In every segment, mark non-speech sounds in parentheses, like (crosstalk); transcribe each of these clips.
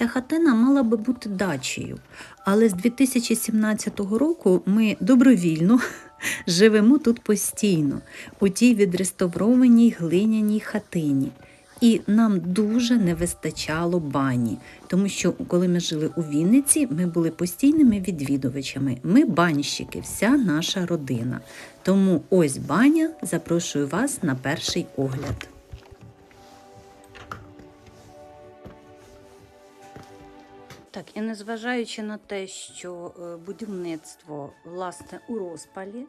Ця хатина мала би бути дачею, але з 2017 року ми добровільно (laughs) живемо тут постійно, у тій відреставрованій глиняній хатині. І нам дуже не вистачало бані, тому що коли ми жили у Вінниці, ми були постійними відвідувачами. Ми банщики, вся наша родина. Тому ось баня. Запрошую вас на перший огляд. Так, і незважаючи на те, що е, будівництво власне у розпалі,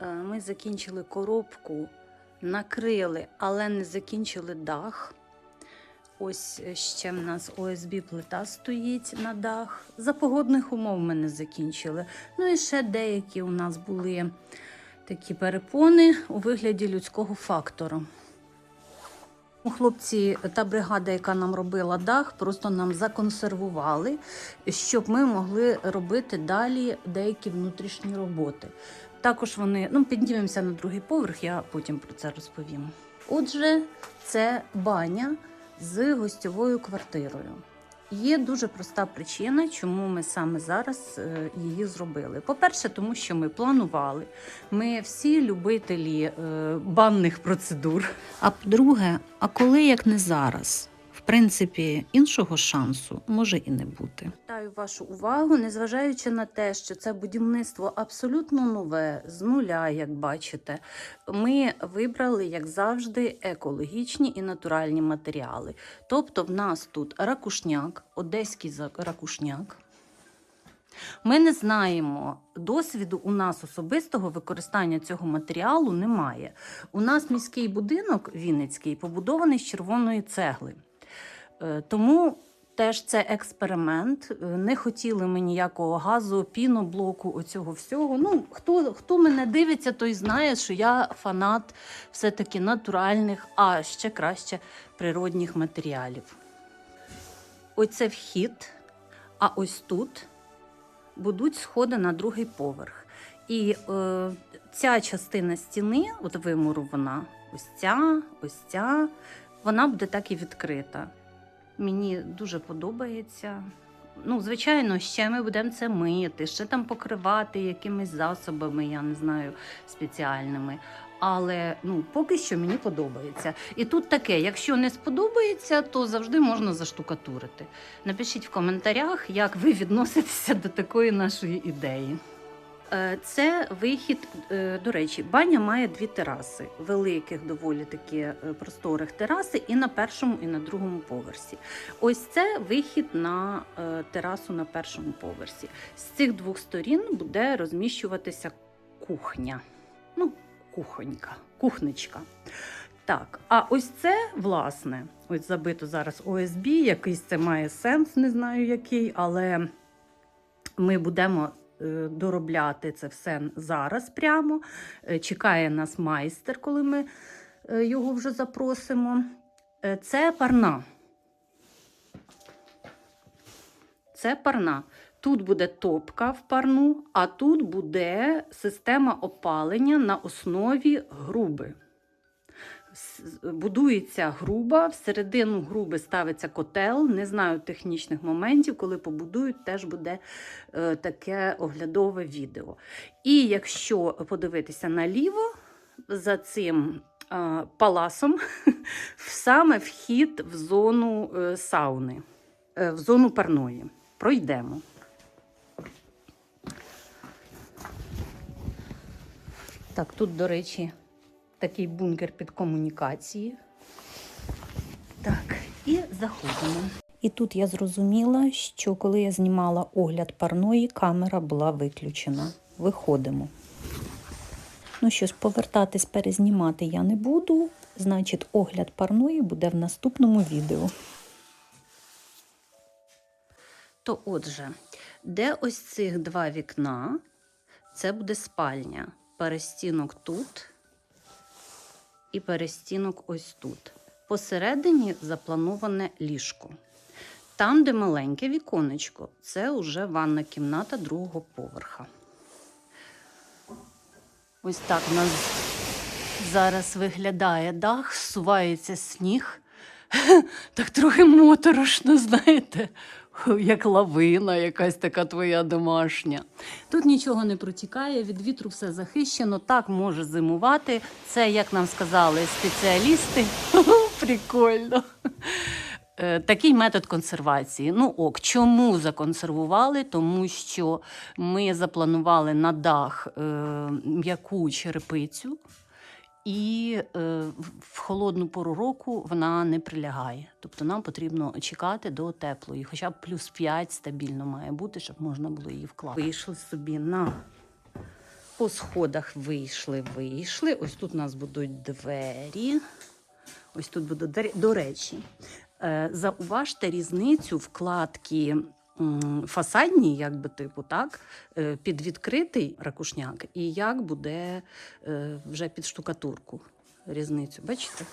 е, ми закінчили коробку, накрили, але не закінчили дах. Ось е, ще в нас ОСБ плита стоїть на дах. За погодних умов ми не закінчили. Ну і ще деякі у нас були такі перепони у вигляді людського фактору. Хлопці, та бригада, яка нам робила дах, просто нам законсервували, щоб ми могли робити далі деякі внутрішні роботи. Також вони ну піднімемося на другий поверх, я потім про це розповім. Отже, це баня з гостьовою квартирою. Є дуже проста причина, чому ми саме зараз е, її зробили. По-перше, тому що ми планували. Ми всі любителі е, банних процедур. А по-друге, а коли як не зараз? В принципі, іншого шансу може і не бути. Вітаю вашу увагу, незважаючи на те, що це будівництво абсолютно нове, з нуля, як бачите, ми вибрали, як завжди, екологічні і натуральні матеріали. Тобто, в нас тут ракушняк, одеський ракушняк. Ми не знаємо досвіду у нас особистого використання цього матеріалу немає. У нас міський будинок Вінницький побудований з червоної цегли. Е, Тому теж це експеримент. Е, Не хотіли ми ніякого газу, піноблоку, оцього всього. Ну, хто, хто мене дивиться, той знає, що я фанат все-таки натуральних, а ще краще природних матеріалів. Оце вхід, а ось тут будуть сходи на другий поверх. І е, ця частина стіни, от вимурована, ось ця, ось ця, вона буде так і відкрита. Мені дуже подобається. Ну, звичайно, ще ми будемо це мити, ще там покривати якимись засобами, я не знаю, спеціальними. Але ну, поки що мені подобається. І тут таке: якщо не сподобається, то завжди можна заштукатурити. Напишіть в коментарях, як ви відноситеся до такої нашої ідеї. Е, Це вихід, е, до речі, баня має дві тераси, великих, доволі таки е, просторих тераси, і на першому, і на другому поверсі. Ось це вихід на терасу на першому поверсі. З цих двох сторін буде розміщуватися кухня. Ну, кухонька, кухничка. Так, а ось це, власне, ось забито зараз ОСБ, якийсь це має сенс, не знаю який, але ми будемо доробляти це все зараз прямо. Е, Чекає нас майстер, коли ми е, його вже запросимо. Е, Це парна. Це парна. Тут буде топка в парну, а тут буде система опалення на основі груби. Будується груба, всередину груби ставиться котел. Не знаю технічних моментів, коли побудують, теж буде е, таке оглядове відео. І якщо подивитися наліво, за цим паласом, (laughs) саме вхід в зону е, сауни, е, в зону парної. Пройдемо. Так, тут, до речі, такий бункер під комунікації. Так, і заходимо. І тут я зрозуміла, що коли я знімала огляд парної, камера була виключена. Виходимо. Ну що ж, повертатись, перезнімати я не буду. Значить, огляд парної буде в наступному відео. То отже, де ось цих два вікна, це буде спальня. Перестінок тут і перестінок ось тут. Посередині заплановане ліжко. Там, де маленьке віконечко, це вже ванна кімната другого поверха. Ось так у нас зараз виглядає дах, сувається сніг. (laughs) так трохи моторошно, знаєте, (laughs) як лавина, якась така твоя домашня. Тут нічого не протікає, від вітру все захищено, так може зимувати. Це, як нам сказали спеціалісти, (laughs) прикольно. Е, Такий метод консервації. Ну ок, чому законсервували? Тому що ми запланували на дах е, м'яку черепицю, і е, в- холодну пору року вона не прилягає. Тобто нам потрібно чекати до теплої, хоча б плюс 5 стабільно має бути, щоб можна було її вкласти. Вийшли собі на по сходах вийшли, вийшли. Ось тут у нас будуть двері. Ось тут будуть двері. До речі, е, зауважте різницю вкладки фасадній, як типу, так, е, під відкритий ракушняк, і як буде е, вже під штукатурку. Різницю. Бачите?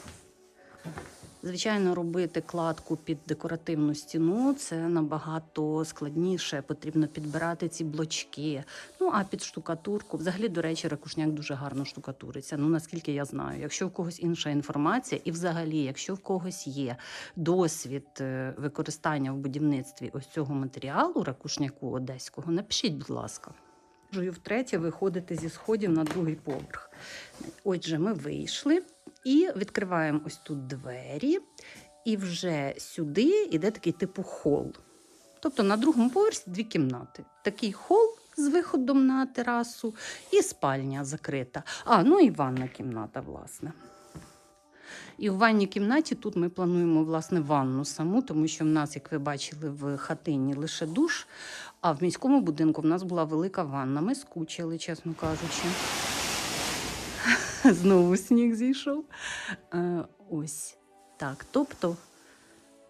Звичайно, робити кладку під декоративну стіну це набагато складніше. Потрібно підбирати ці блочки. Ну а під штукатурку, взагалі, до речі, ракушняк дуже гарно штукатуриться. Ну наскільки я знаю, якщо в когось інша інформація, і взагалі, якщо в когось є досвід е, використання в будівництві ось цього матеріалу ракушняку одеського, напишіть, будь ласка. Можу втретє виходити зі сходів на другий поверх. Отже, ми вийшли і відкриваємо ось тут двері, і вже сюди йде такий типу хол. Тобто на другому поверсі дві кімнати. Такий хол з виходом на терасу і спальня закрита. А, ну і ванна кімната, власне. І в ванній кімнаті тут ми плануємо власне ванну саму, тому що в нас, як ви бачили, в хатині лише душ, а в міському будинку в нас була велика ванна. Ми скучили, чесно кажучи. (laughs) Знову сніг зійшов. Е, ось так. Тобто,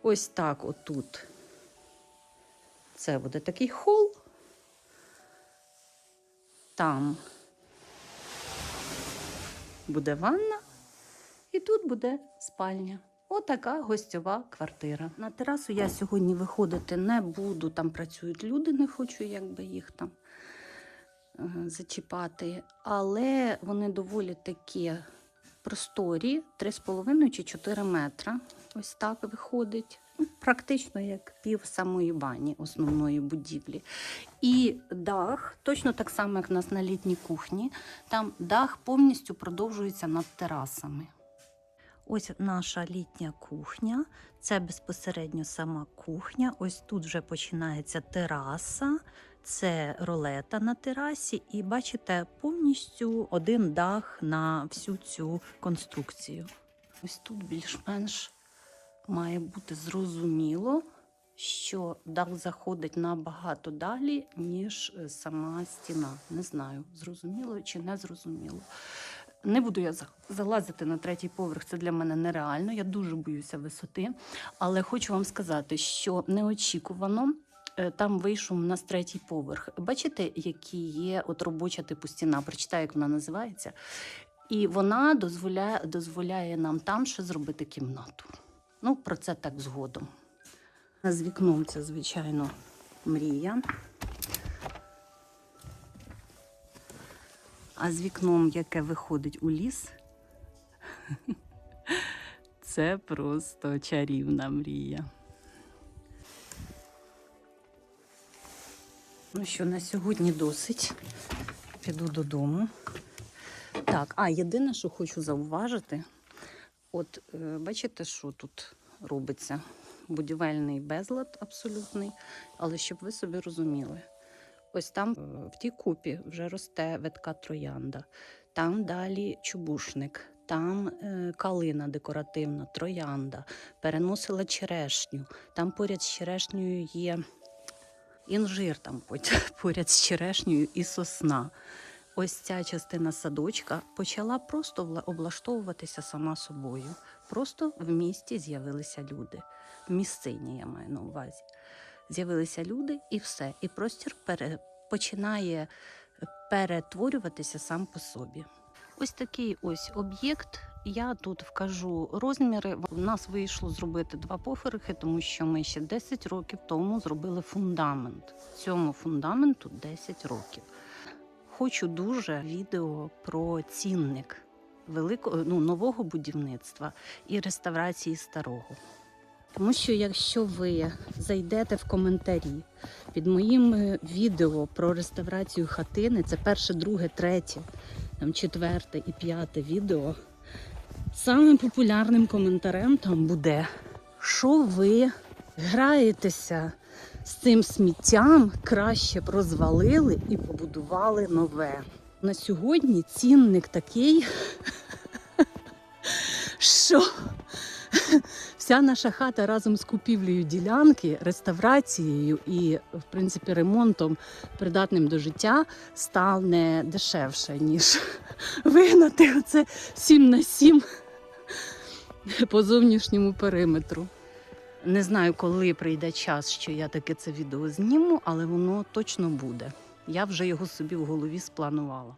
ось так отут. Це буде такий хол. Там буде ванна, і тут буде спальня. Отака гостьова квартира. На терасу я сьогодні виходити не буду. Там працюють люди, не хочу якби їх там зачіпати. Але вони доволі такі просторі, 3,5 чи 4 метра. Ось так виходить. Ну, Практично як пів самої бані основної будівлі. І дах, точно так само, як в нас на літній кухні, там дах повністю продовжується над терасами. Ось наша літня кухня. Це безпосередньо сама кухня. Ось тут вже починається тераса. Це ролета на терасі, і бачите повністю один дах на всю цю конструкцію. Ось тут більш-менш має бути зрозуміло, що дах заходить набагато далі, ніж е, сама стіна. Не знаю, зрозуміло чи не зрозуміло. Не буду я залазити на третій поверх, це для мене нереально. Я дуже боюся висоти. Але хочу вам сказати, що неочікувано там вийшов у нас третій поверх. Бачите, які є от робоча типу стіна? Прочитаю, як вона називається. І вона дозволяє, дозволяє нам там ще зробити кімнату. Ну, про це так згодом. З вікном це, звичайно, мрія. А з вікном, яке виходить у ліс, (laughs) це просто чарівна мрія. Ну що, на сьогодні досить. Піду додому. Так, а єдине, що хочу зауважити, от е, бачите, що тут робиться? Будівельний безлад абсолютний, але щоб ви собі розуміли. Ось там е, в тій купі вже росте ветка троянда, там далі чубушник, там е, калина декоративна, троянда, переносила черешню. Там поряд з черешнею є інжир, там (laughs) поряд з черешнею і сосна. Ось ця частина садочка почала просто облаштовуватися сама собою. Просто в місті з'явилися люди. В місцині я маю на увазі. З'явилися люди і все. І простір пере... починає перетворюватися сам по собі. Ось такий ось об'єкт. Я тут вкажу розміри. У нас вийшло зробити два поверхи, тому що ми ще 10 років тому зробили фундамент. Цьому фундаменту 10 років. Хочу дуже відео про цінник великого ну, нового будівництва і реставрації старого. Тому що якщо ви зайдете в коментарі під моїм відео про реставрацію хатини, це перше, друге, третє, там четверте і п'яте відео. Самим популярним коментарем там буде, що ви граєтеся з цим сміттям, краще б розвалили і побудували нове. На сьогодні цінник такий, (laughs) що вся наша хата разом з купівлею ділянки, реставрацією і, в принципі, ремонтом, придатним до життя, стане дешевше, ніж (laughs) вигнати оце 7 на 7 по зовнішньому периметру. Не знаю, коли прийде час, що я таке це відео зніму, але воно точно буде. Я вже його собі в голові спланувала.